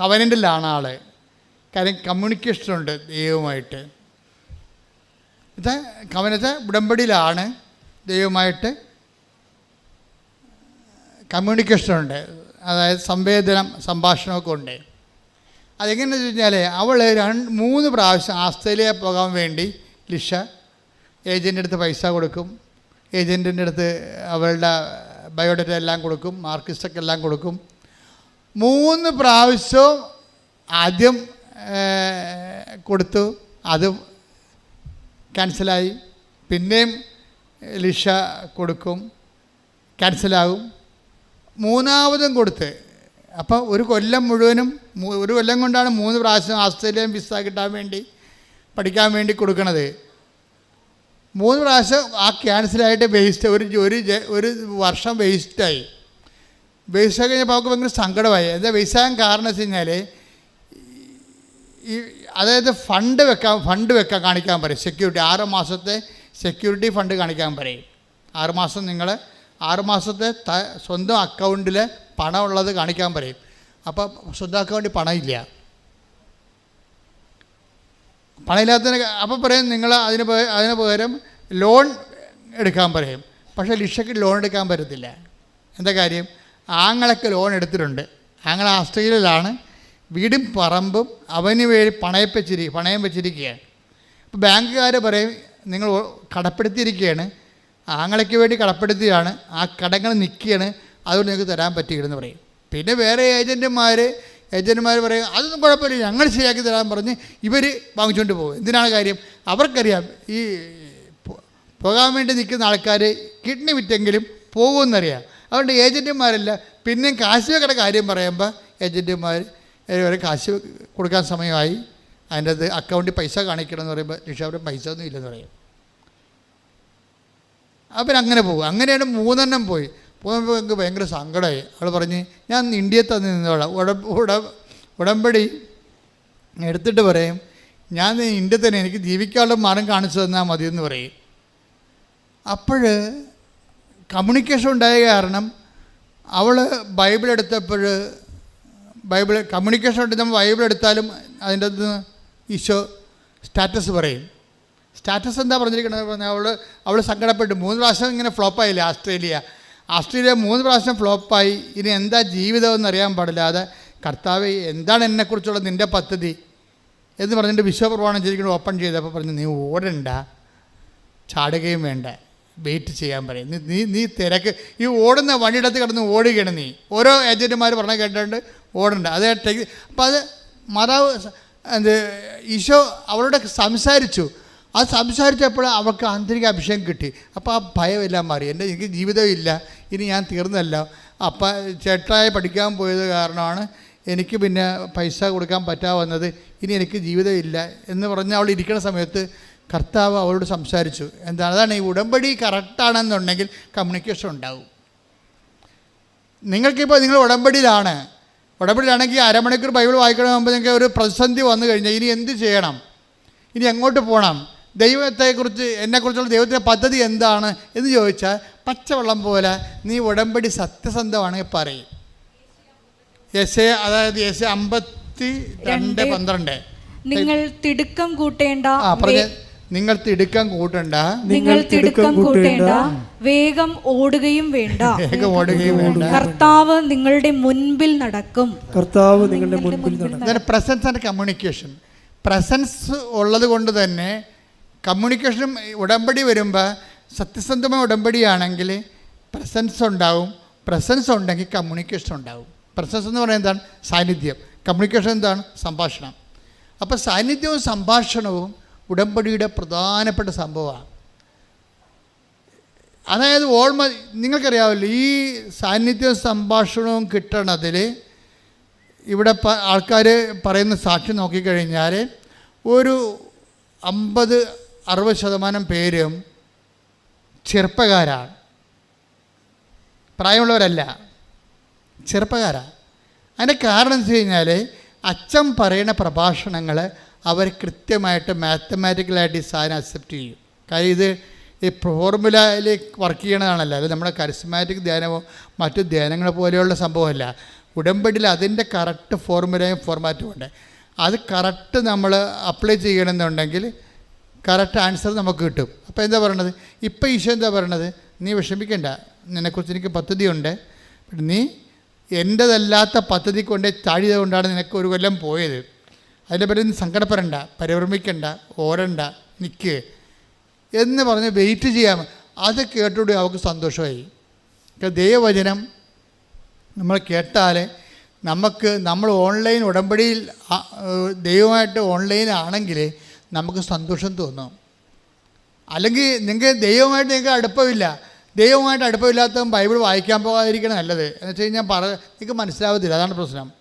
കവനന്റിലാണ് ആൾ. കാര്യം കമ്മ്യൂണിക്കേഷനുണ്ട് ദൈവവുമായിട്ട്. ഇത് കവനത്തെ ഉടമ്പടിയിലാണ് ദൈവമായിട്ട് കമ്മ്യൂണിക്കേഷനുണ്ട്. അതായത് സംവേദനം സംഭാഷണമൊക്കെ ഉണ്ട്. അതെങ്ങനെയാണെന്ന് വെച്ച് കഴിഞ്ഞാൽ അവൾ രണ്ട് മൂന്ന് പ്രാവശ്യം ആസ്ട്രേലിയ പോകാൻ വേണ്ടി ലിഷ ഏജന്റിന്റെ അടുത്ത് പൈസ കൊടുക്കും. ഏജന്റിന്റെ അടുത്ത് അവളുടെ ബയോഡേറ്റ എല്ലാം കൊടുക്കും മാർക്കിസ്റ്റൊക്കെ എല്ലാം കൊടുക്കും. മൂന്ന് പ്രാവശ്യവും ആദ്യം കൊടുത്തു. അത് ക്യാൻസലായി. പിന്നെയും ലിഷ കൊടുക്കും. ക്യാൻസലാകും. മൂന്നാമതും കൊടുത്ത്. അപ്പോൾ ഒരു കൊല്ലം മുഴുവനും ഒരു കൊല്ലം കൊണ്ടാണ് മൂന്ന് പ്രാവശ്യം ആസ്ട്രേലിയൻ വിസ കിട്ടാൻ വേണ്ടി പഠിക്കാൻ വേണ്ടി കൊടുക്കണത്. മൂന്ന് പ്രാവശ്യം ആ ക്യാൻസലായിട്ട് വേസ്റ്റ് ഒരു ഒരു ഒരു വർഷം വേസ്റ്റായി വേസ്റ്റ് കഴിഞ്ഞപ്പോൾ അവർക്ക് ഭയങ്കര സങ്കടമായി. എന്താ വേസ്റ്റ് ആകാൻ കാരണം വെച്ച് കഴിഞ്ഞാൽ ഈ അതായത് ഫണ്ട് വെക്കാൻ ഫണ്ട് വെക്കാൻ കാണിക്കാൻ പറയും. സെക്യൂരിറ്റി ആറ് മാസത്തെ സെക്യൂരിറ്റി ഫണ്ട് കാണിക്കാൻ പറയും. ആറ് മാസം നിങ്ങൾ ആറ് മാസത്തെ ത സ്വന്തം അക്കൗണ്ടിൽ പണമുള്ളത് കാണിക്കാൻ പറയും. അപ്പം സ്വന്തം അക്കൗണ്ടിൽ പണമില്ല. പണമില്ലാത്തതിന് അപ്പം പറയും നിങ്ങൾ അതിന് അതിന് പകരം ലോൺ എടുക്കാൻ പറയും. പക്ഷേ ലിഷയ്ക്ക് ലോൺ എടുക്കാൻ പറ്റത്തില്ല. എന്താ കാര്യം? ആങ്ങളൊക്കെ ലോൺ എടുത്തിട്ടുണ്ട്. ആങ്ങൾ ആസ്ട്രേലിയയിലാണ്. വീടും പറമ്പും അവന് വേണ്ടി പണയം വെച്ചിരി പണയം വെച്ചിരിക്കുകയാണ്. അപ്പോൾ ബാങ്കുകാർ പറയും നിങ്ങൾ കടപ്പെടുത്തിയിരിക്കുകയാണ്. ആങ്ങളയ്ക്ക് വേണ്ടി കടപ്പെടുത്തിയാണ് ആ കടങ്ങൾ നിൽക്കുകയാണ് അതുകൊണ്ട് നിങ്ങൾക്ക് തരാൻ പറ്റിയില്ലെന്ന് പറയും. പിന്നെ വേറെ ഏജന്റുമാർ ഏജന്റുമാർ പറയും അതൊന്നും കുഴപ്പമില്ല ഞങ്ങൾ ശരിയാക്കി തരാൻ പറഞ്ഞ് ഇവർ വാങ്ങിച്ചുകൊണ്ട് പോകും. എന്തിനാണ് കാര്യം? അവർക്കറിയാം ഈ പോകാൻ വേണ്ടി നിൽക്കുന്ന ആൾക്കാർ കിഡ്നി വിറ്റെങ്കിലും പോകുമെന്നറിയാം. അതുകൊണ്ട് ഏജന്റുമാരല്ല പിന്നെയും കാശ് വെക്കണ കാര്യം പറയുമ്പോൾ ഏജന്റുമാർ ഒരു കാശ് കൊടുക്കാൻ സമയമായി അതിന്റെ അത് അക്കൗണ്ടിൽ പൈസ കാണിക്കണമെന്ന് പറയുമ്പോൾ രക്ഷാപുരം പൈസ ഒന്നും ഇല്ലെന്ന് പറയും. അപ്പം അങ്ങനെ പോകും. അങ്ങനെയാണ് മൂന്നെണ്ണം പോയി. പോകുമ്പോൾ എനിക്ക് ഭയങ്കര സങ്കടമായി അവൾ പറഞ്ഞ് ഞാൻ ഇന്ത്യയിൽ തന്നെ നിന്നോളാം. ഉട ഉട ഉടമ്പടി എടുത്തിട്ട് പറയും ഞാൻ ഇന്ത്യ തന്നെ എനിക്ക് ജീവിക്കാനുള്ള മാർഗം കാണിച്ചു തന്നാൽ മതി എന്ന് പറയും. അപ്പോൾ കമ്മ്യൂണിക്കേഷൻ ഉണ്ടായ കാരണം അവൾ ബൈബിൾ എടുത്തപ്പോൾ ബൈബിൾ കമ്മ്യൂണിക്കേഷൻ ഉണ്ട് നമ്മൾ ബൈബിൾ എടുത്താലും അതിന്റെ അത് ഈശോ സ്റ്റാറ്റസ് പറയും. സ്റ്റാറ്റസ് എന്താ പറഞ്ഞിരിക്കണത്? പറഞ്ഞാൽ അവൾ അവൾ സങ്കടപ്പെട്ടു. മൂന്ന് പ്രാവശ്യം ഇങ്ങനെ ഫ്ലോപ്പായില്ലേ ആസ്ട്രേലിയ ആസ്ട്രേലിയ മൂന്ന് പ്രാവശ്യം ഫ്ലോപ്പായി ഇനി എന്താ ജീവിതം എന്നറിയാൻ പാടില്ലാതെ കർത്താവ് എന്താണ് എന്നെക്കുറിച്ചുള്ള നിന്റെ പദ്ധതി? എന്ന് പറഞ്ഞിട്ട് വിശ്വപ്രമാണം ചെയ്തിരിക്കുന്നത് ഓപ്പൺ ചെയ്തപ്പോൾ പറഞ്ഞു നീ ഓടണ്ട. ചാടുകയും വേണ്ട. വെയിറ്റ് ചെയ്യാൻ പറയും. നീ നീ നീ തിരക്ക്. ഈ ഓടുന്ന വണ്ടിയിടത്ത് കിടന്ന് ഓടുകയാണ് നീ. ഓരോ ഏജന്റുമാർ പറഞ്ഞ കേട്ടിട്ടുണ്ട്. ഓടണ്ട. അത് ടെക് അപ്പോൾ അത് മാതാവ് എന്ത് ഈശോ അവളോട് സംസാരിച്ചു. ആ സംസാരിച്ചപ്പോൾ അവൾക്ക് ആന്തരിക അഭിഷേകം കിട്ടി. അപ്പോൾ ആ ഭയമെല്ലാം മാറി. എന്റെ എനിക്ക് ജീവിതമില്ല ഇനി ഞാൻ തീർന്നല്ല. അപ്പം ചേട്ടായി പഠിക്കാൻ പോയത് കാരണമാണ് എനിക്ക് പിന്നെ പൈസ കൊടുക്കാൻ പറ്റാതെ വന്നത്. ഇനി എനിക്ക് ജീവിതമില്ല എന്ന് പറഞ്ഞ് അവൾ ഇരിക്കുന്ന സമയത്ത് കർത്താവ് അവളോട് സംസാരിച്ചു. എന്താണ്? അതാണ് ഈ ഉടമ്പടി കറക്റ്റാണെന്നുണ്ടെങ്കിൽ കമ്മ്യൂണിക്കേഷൻ ഉണ്ടാവും. നിങ്ങൾക്കിപ്പോൾ നിങ്ങൾ ഉടമ്പടിയിലാണ്. ഉടമ്പടിയിലാണെങ്കിൽ അരമണിക്കൂർ ബൈബിൾ വായിക്കണമെന്ന് നിങ്ങൾക്ക് ഒരു പ്രതിസന്ധി വന്നു കഴിഞ്ഞാൽ ഇനി എന്ത് ചെയ്യണം? ഇനി എങ്ങോട്ട് പോകണം ദൈവത്തെക്കുറിച്ച് എന്നെക്കുറിച്ചുള്ള ദൈവത്തിന്റെ പദ്ധതി എന്താണ് എന്ന് ചോദിച്ചാൽ പച്ചവെള്ളം പോലെ നീ ഉടമ്പടി സത്യസന്ധമാണെങ്കിൽ പറയും. യശ അതായത് യശ അമ്പത്തി രണ്ട് രണ്ട്. പന്ത്രണ്ട്. നിങ്ങൾ തിടുക്കം കൂട്ടേണ്ട ആ പറഞ്ഞ. നിങ്ങൾ തിടുക്കം കൂട്ടണ്ട. നിങ്ങൾ തിടുക്കം കൂട്ടേണ്ട വേഗം ഓടുകയും വേണ്ട. വേഗം ഓടുകയും വേണ്ട. കർത്താവ് നിങ്ങളുടെ മുൻപിൽ നടക്കും. കർത്താവ് നിങ്ങളുടെ മുൻപിൽ നടക്കും. പ്രസൻസ് ആൻഡ് കമ്മ്യൂണിക്കേഷൻ പ്രസൻസ് ഉള്ളത് കൊണ്ട് തന്നെ കമ്മ്യൂണിക്കേഷനും ഉടമ്പടി വരുമ്പോൾ സത്യസന്ധമായ ഉടമ്പടിയാണെങ്കിൽ പ്രസൻസ് ഉണ്ടാവും. പ്രസൻസ് ഉണ്ടെങ്കിൽ കമ്മ്യൂണിക്കേഷൻ ഉണ്ടാവും. പ്രസൻസ് എന്ന് പറയുന്നത് എന്താണ്? സാന്നിധ്യം. കമ്മ്യൂണിക്കേഷൻ എന്താണ്? സംഭാഷണം. അപ്പോൾ സാന്നിധ്യവും സംഭാഷണവും ഉടമ്പടിയുടെ പ്രധാനപ്പെട്ട സംഭവമാണ്. അതായത് ഓൾമ നിങ്ങൾക്കറിയാമല്ലോ ഈ സാന്നിധ്യവും സംഭാഷണവും കിട്ടണതിൽ ഇവിടെ ആൾക്കാർ പറയുന്ന സാക്ഷി നോക്കിക്കഴിഞ്ഞാൽ ഒരു അമ്പത് അറുപത് ശതമാനം പേരും ചെറുപ്പക്കാരാണ്. പ്രായമുള്ളവരല്ല. ചെറുപ്പക്കാരാണ് അതിന്റെ കാരണം എന്ന് വെച്ച് കഴിഞ്ഞാൽ അച്ഛൻ പറയുന്ന പ്രഭാഷണങ്ങൾ അവർ കൃത്യമായിട്ട് മാത്തമാറ്റിക്കലായിട്ട് ഈ സാധനം അക്സെപ്റ്റ് ചെയ്യും. കാര്യം ഇത് ഈ ഫോർമുലയിൽ വർക്ക് ചെയ്യണതാണല്ലോ. അത് നമ്മുടെ കരിസ്മാറ്റിക് ധ്യാനമോ മറ്റു ധ്യാനങ്ങൾ പോലെയുള്ള സംഭവമല്ല. ഉടമ്പടിയിൽ അതിന്റെ കറക്റ്റ് ഫോർമുലയും ഫോർമാറ്റും ഉണ്ട്. അത് കറക്റ്റ് നമ്മൾ അപ്ലൈ ചെയ്യണമെന്നുണ്ടെങ്കിൽ കറക്റ്റ് ആൻസർ നമുക്ക് കിട്ടും. അപ്പോൾ എന്താ പറയണത്? ഇപ്പോൾ ഈശോ എന്താ പറയണത്? നീ വിഷമിക്കണ്ട. നിന്നെക്കുറിച്ച് എനിക്ക് പദ്ധതിയുണ്ട്. നീ എന്റെതല്ലാത്ത പദ്ധതി കൊണ്ട് ചാടിയത് കൊണ്ടാണ് നിനക്ക് ഒരു കൊല്ലം പോയത്. അതിന്റെ പേര് നീ സങ്കടപ്പെടണ്ട പരിഭ്രമിക്കണ്ട ഓരണ്ട നിൽക്ക് എന്ന് പറഞ്ഞ് വെയിറ്റ് ചെയ്യാം. അത് കേട്ടോടെ അവൾക്ക് സന്തോഷമായി. ദൈവവചനം നമ്മൾ കേട്ടാൽ നമുക്ക് നമ്മൾ ഓൺലൈൻ ഉടമ്പടിയിൽ ദൈവമായിട്ട് ഓൺലൈൻ ആണെങ്കിൽ നമുക്ക് സന്തോഷം തോന്നും. അല്ലെങ്കിൽ നിങ്ങൾക്ക് ദൈവമായിട്ട് നിങ്ങൾക്ക് അടുപ്പമില്ല. ദൈവമായിട്ട് അടുപ്പമില്ലാത്തവൻ ബൈബിൾ വായിക്കാൻ പോകാതിരിക്കണം നല്ലത്. എന്ന് വെച്ച് കഴിഞ്ഞാൽ പറ നിങ്ങൾക്ക് മനസ്സിലാവത്തില്ല. അതാണ് പ്രശ്നം.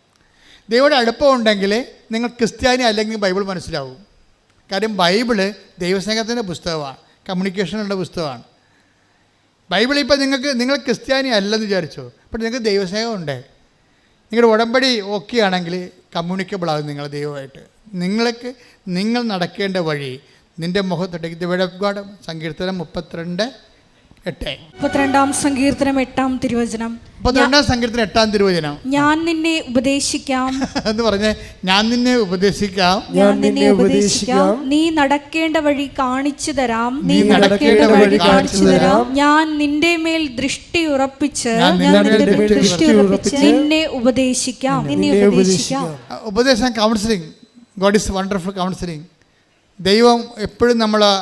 ദൈവയുടെ അടുപ്പമുണ്ടെങ്കിൽ നിങ്ങൾ ക്രിസ്ത്യാനി അല്ലെങ്കിൽ ബൈബിൾ മനസ്സിലാവും. കാര്യം ബൈബിൾ ദൈവസ്നേഹത്തിന്റെ പുസ്തകമാണ്. കമ്മ്യൂണിക്കേഷനുള്ള പുസ്തകമാണ്. ബൈബിൾ ഇപ്പോൾ നിങ്ങൾക്ക് നിങ്ങൾ ക്രിസ്ത്യാനി അല്ലെന്ന് വിചാരിച്ചു. അപ്പോൾ നിങ്ങൾക്ക് ദൈവസ്നേഹമുണ്ട്. നിങ്ങളുടെ ഉടമ്പടി ഓക്കെ ആണെങ്കിൽ കമ്മ്യൂണിക്കബിൾ ആകും നിങ്ങൾ ദൈവമായിട്ട്. നിങ്ങൾക്ക് നിങ്ങൾ നടക്കേണ്ട വഴി നിന്റെ മുഖത്തൊട്ടേക്ക് ദ വേർഡ് ഓഫ് സങ്കീർത്തനം മുപ്പത്തിരണ്ട് എട്ട്. മുപ്പത്തിരണ്ടാം സങ്കീർത്തനം എട്ടാം തിരുവചനം. മുപ്പത്തിരണ്ടാം സങ്കീർത്തനം എട്ടാം തിരുവചനം. ഞാൻ നിന്നെ ഉപദേശിക്കാം. എന്ന് പറഞ്ഞ് ഞാൻ നിന്നെ ഉപദേശിക്കാം. ഞാൻ നിന്നെ ഉപദേശിക്കാം. നീ നടക്കേണ്ട വഴി കാണിച്ചു തരാം. നീ നടക്കേണ്ട വഴി കാണിച്ചു തരാം. ഞാൻ നിന്റെ മേൽ ദൃഷ്ടി ഉറപ്പിച്ച് ഞാൻ നിന്റെ മേൽ ദൃഷ്ടി ഉറപ്പിച്ച് നിന്നെ ഉപദേശിക്കാം. നിന്നെ ഉപദേശിക്കാം. ഉപദേശം counselling God is wonderful counselling ദൈവം എപ്പോഴും നമ്മളെ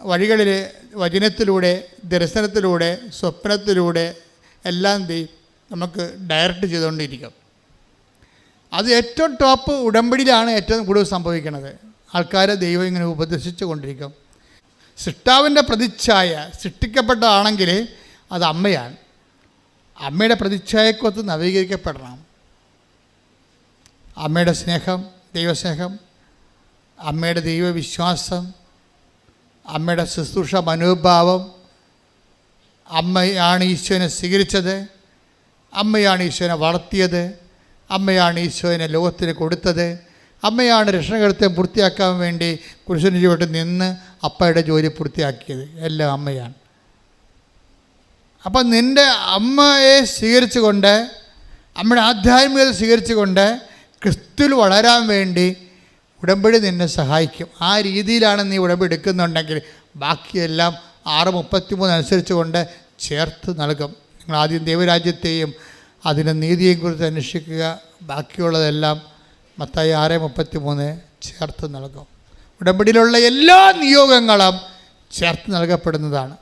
വഴികളിൽ വചനത്തിലൂടെ ദർശനത്തിലൂടെ സ്വപ്നത്തിലൂടെ എല്ലാം ദൈ നമുക്ക് ഡയറക്റ്റ് ചെയ്തുകൊണ്ടിരിക്കും. അത് ഏറ്റവും ടോപ്പ് ഉടമ്പടിയിലാണ് ഏറ്റവും കൂടുതൽ സംഭവിക്കുന്നത്. ആൾക്കാരെ ദൈവം ഇങ്ങനെ ഉപദേശിച്ചു കൊണ്ടിരിക്കും. സൃഷ്ടാവിന്റെ പ്രതിച്ഛായ സൃഷ്ടിക്കപ്പെട്ടതാണെങ്കിൽ അത് അമ്മയാണ്. അമ്മയുടെ പ്രതിച്ഛായക്കൊത്ത് നവീകരിക്കപ്പെടണം. അമ്മയുടെ സ്നേഹം ദൈവസ്നേഹം അമ്മയുടെ ദൈവവിശ്വാസം അമ്മയുടെ ശുശ്രൂഷ മനോഭാവം അമ്മയാണ് ഈശോനെ സ്വീകരിച്ചത് അമ്മയാണ് ഈശോനെ വളർത്തിയത് അമ്മയാണ് ഈശോനെ ലോകത്തിന് കൊടുത്തത് അമ്മയാണ് രക്ഷണകരത്തെ പൂർത്തിയാക്കാൻ വേണ്ടി പുരുഷന് ചുവട്ട് നിന്ന് അപ്പയുടെ ജോലി പൂർത്തിയാക്കിയത്. എല്ലാം അമ്മയാണ്. അപ്പം നിന്റെ അമ്മയെ സ്വീകരിച്ചുകൊണ്ട് അമ്മയുടെ ആധ്യാത്മികത സ്വീകരിച്ചുകൊണ്ട് ക്രിസ്തുവിൽ വളരാൻ വേണ്ടി ഉടമ്പടി നിന്നെ സഹായിക്കും. ആ രീതിയിലാണ് നീ ഉടമ്പടി എടുക്കുന്നുണ്ടെങ്കിൽ ബാക്കിയെല്ലാം ആറ് മുപ്പത്തിമൂന്ന് അനുസരിച്ച് കൊണ്ട് ചേർത്ത് നൽകും. നിങ്ങൾ ആദ്യം ദൈവരാജ്യത്തെയും അതിന്റെ നീതിയെയും കുറിച്ച് അന്വേഷിക്കുക. ബാക്കിയുള്ളതെല്ലാം മത്തായി ആറ് മുപ്പത്തി മൂന്ന് ചേർത്ത് നൽകും. ഉടമ്പടിയിലുള്ള എല്ലാ നിയോഗങ്ങളും ചേർത്ത് നൽകപ്പെടുന്നതാണ്.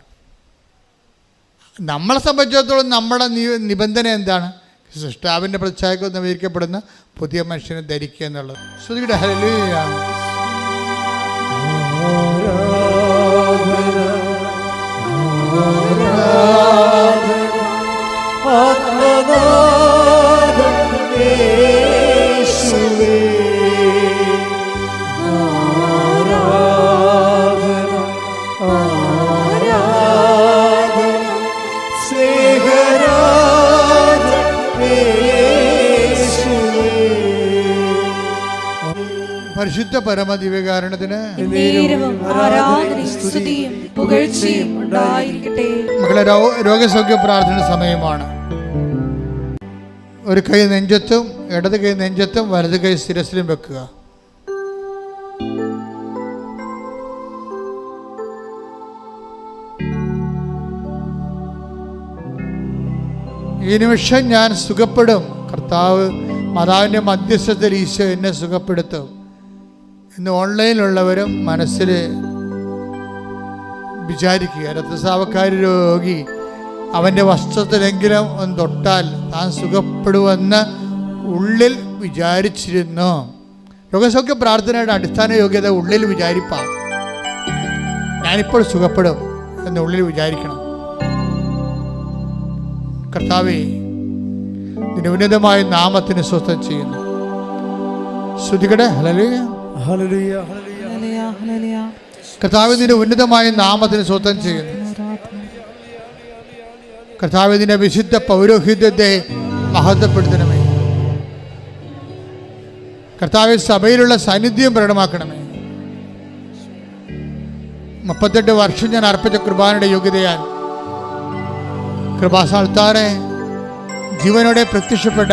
നമ്മളെ സംബന്ധിച്ചിടത്തോളം നമ്മുടെ നിബന്ധന എന്താണ്? സൃഷ്ടാവിന്റെ പ്രത്യാഗം നവീകരിക്കപ്പെടുന്ന പുതിയ മനുഷ്യനെ ധരിക്കുക എന്നുള്ളത്. ശ്രുതിയുടെ ഹല്ലേലൂയ. പരിശുദ്ധ പരമദിവ്യകാരണത്തിന് ദിവ്യകാരണത്തിന് മക്കളെ രോഗസൗഖ്യ പ്രാർത്ഥന സമയമാണ്. ഒരു കൈ നെഞ്ചത്തും ഇടത് കൈ നെഞ്ചത്തും വലത് കൈ ശിരസിലും വെക്കുക. ഈ നിമിഷം ഞാൻ സുഖപ്പെടും. കർത്താവ് മാതാവിന്റെ മധ്യസ്ഥത്തിൽ ഈശോ എന്നെ സുഖപ്പെടുത്തും. ഇന്ന് ഓൺലൈനിലുള്ളവരും മനസ്സിൽ വിചാരിക്കുക രക്തസ്രാവക്കാരി രോഗി അവന്റെ വസ്ത്രത്തിലെങ്കിലും ഒന്ന് തൊട്ടാൽ താൻ സുഖപ്പെടുമെന്ന് ഉള്ളിൽ വിചാരിച്ചിരുന്നു. രോഗസൗഖ്യ പ്രാർത്ഥനയുടെ അടിസ്ഥാന യോഗ്യത ഉള്ളിൽ വിചാരിപ്പാം ഞാനിപ്പോൾ സുഖപ്പെടും എന്ന് ഉള്ളിൽ വിചാരിക്കണം. കർത്താവേ നിന്റെ ഉന്നതമായ നാമത്തിന് സ്വസ്ഥം ചെയ്യുന്നു. ശ്രുതികടെ ഹലലുയ ഹല്ലേലൂയ ഹല്ലേലൂയ ഹല്ലേലൂയ, ഹല്ലേലൂയ. ഉന്നതമായ നാമത്തിന് സ്വസ്ഥം ചെയ്യുന്നു. കർത്താവിന്റെ വിശുദ്ധ പൗരോഹിത്യത്തെ മഹത്വപ്പെടുത്തണമേ. കർത്താവ് സഭയിലുള്ള സാന്നിധ്യം പ്രകടമാക്കണമേ. മുപ്പത്തെട്ട് വർഷം ഞാൻ അർപ്പിച്ച കുർബാനയുടെ യോഗ്യതയാൽ കൃപാസാൽത്താറെ ജീവനോടെ പ്രത്യക്ഷപ്പെട്ട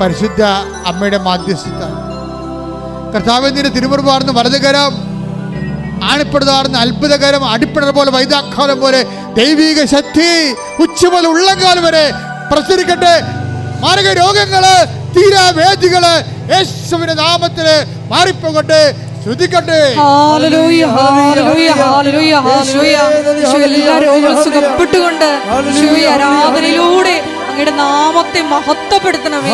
പരിശുദ്ധ അമ്മയുടെ മാധ്യസ്ഥത. കർത്താവ് നിന്റെ തിരുമുറുപാർന്ന് വലതുകരം ആണിപ്പെടുതാർന്ന് അത്ഭുതകരം അടിപ്പിടർ പോലെ വൈദാഖാലം പോലെ ദൈവിക ശക്തി ഉച്ച മുതൽ ഉള്ളംകാലം വരെ പ്രസരിക്കട്ടെ. മാരക രോഗങ്ങൾ തീരാവേദികൾ യേശുവിന്റെ നാമത്തിൽ മാറിപ്പോകട്ടെ. ശ്രുതിക്കട്ടെ എല്ലാ രോഗങ്ങളും സുഖപ്പെട്ടുകൊണ്ട് ആരാധനയിലൂടെ അങ്ങയുടെ നാമത്തെ മഹത്വപ്പെടുത്തണമേ.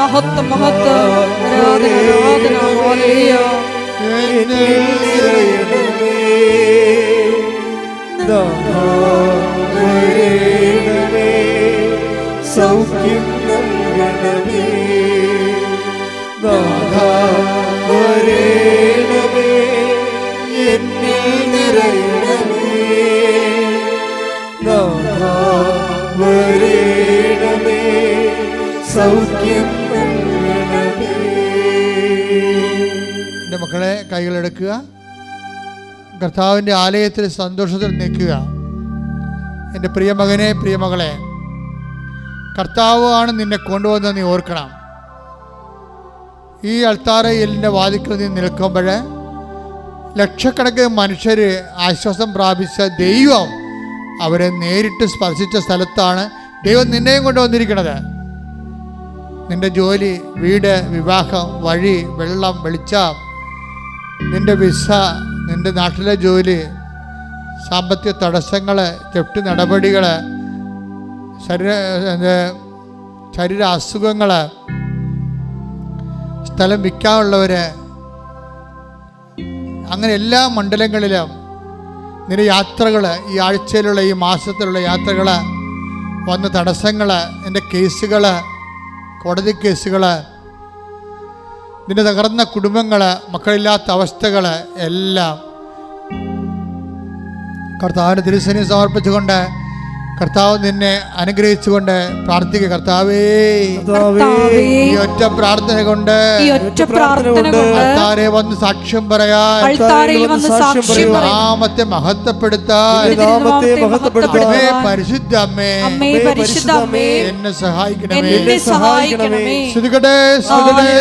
മഹത്വം മഹത്വം ആരാധന ആരാധന ഹല്ലേലൂയ. സൗഖ്യം നൽകണമേ. നാഥാ വരേണമേ. എന്നിൽ നിറയണമേ. നാഥാ വരേണമേ. സൗഖ്യം മക്കളെ കൈകളെടുക്കുക കർത്താവിന്റെ ആലയത്തിൽ സന്തോഷത്തിൽ നിൽക്കുക. എന്റെ പ്രിയ മകനെ പ്രിയ മകളെ കർത്താവ് ആണ് നിന്നെ കൊണ്ടുവന്നത് നീ ഓർക്കണം. ഈ അൾത്താറയിലിന്റെ വാതിക്കൽ നീ നിൽക്കുമ്പോൾ ലക്ഷക്കണക്കിന് മനുഷ്യർ ആശ്വാസം പ്രാപിച്ച ദൈവം അവരെ നേരിട്ട് സ്പർശിച്ച സ്ഥലത്താണ് ദൈവം നിന്നെയും കൊണ്ടുവന്നിരിക്കുന്നത്. നിന്റെ ജോലി വീട് വിവാഹം വഴി വെള്ളം വെളിച്ചം നിന്റെ വിസ നിന്റെ നാട്ടിലെ ജോലി സാമ്പത്തിക തടസ്സങ്ങൾ ജപ്തി നടപടികൾ ശരീര ശരീര അസുഖങ്ങൾ സ്ഥലം വിൽക്കാനുള്ളവർ അങ്ങനെ എല്ലാ മണ്ഡലങ്ങളിലും നിന്റെ യാത്രകൾ ഈ ആഴ്ചയിലുള്ള ഈ മാസത്തിലുള്ള യാത്രകൾ വന്ന തടസ്സങ്ങൾ എന്റെ കേസുകൾ കോടതി കേസുകൾ നിന്റെ തകർന്ന കുടുംബങ്ങൾ മക്കളില്ലാത്ത അവസ്ഥകൾ എല്ലാം കർത്താവിന് തിരുസനി സമർപ്പിച്ചുകൊണ്ട് കർത്താവ് നിന്നെ അനുഗ്രഹിച്ചുകൊണ്ട് പ്രാർത്ഥിക്കുക. കർത്താവേ ഈ ഒറ്റ പ്രാർത്ഥന കൊണ്ട് കർത്താരെ വന്ന് സാക്ഷ്യം പറയാൻ. നാമത്തെ മഹത്വപ്പെടുത്താൻ. പരിശുദ്ധ അമ്മേ. എന്നെ സഹായിക്കണമേ. ശ്രുതികട്ടെ ശ്രുതികട്ടെ.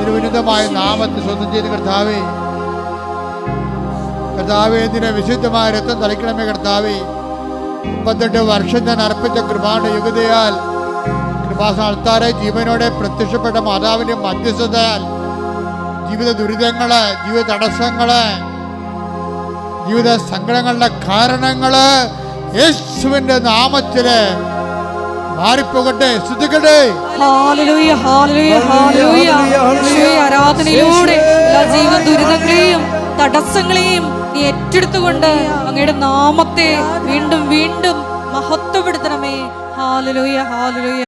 തിരുവിനിതമായ നാമത്തെ സ്വന്തം ചെയ്ത് കർത്താവേ. കർത്താവേ നിന്റെ വിശുദ്ധമായ രക്തം തളിക്കണമേ കർത്താവേ. മുപ്പത്തെട്ട് വർഷം ഞാൻ അർപ്പിച്ച കൃപാന്റെ യുഗതയാൽ കൃപാസാൽത്താരെ ജീവനോടെ പ്രത്യക്ഷപ്പെട്ട മാതാവിന്റെ മധ്യസ്ഥതയാൽ ജീവിത ദുരിതങ്ങൾ ജീവിത തടസ്സങ്ങൾ ജീവിത സങ്കടങ്ങളുടെ കാരണങ്ങൾ യേശുവിന്റെ നാമത്തിൽ മാറിപ്പോകട്ടെ ശ്രദ്ധിക്കട്ടെ ആരാധനയിലൂടെ എല്ലാ ദുരിതങ്ങളെയും തടസ്സങ്ങളെയും നീ ഏറ്റെടുത്തുകൊണ്ട് അങ്ങയുടെ നാമത്തെ വീണ്ടും വീണ്ടും മഹത്വപ്പെടുത്തണമേ. ഹാലലോയ ഹാലലൂയ.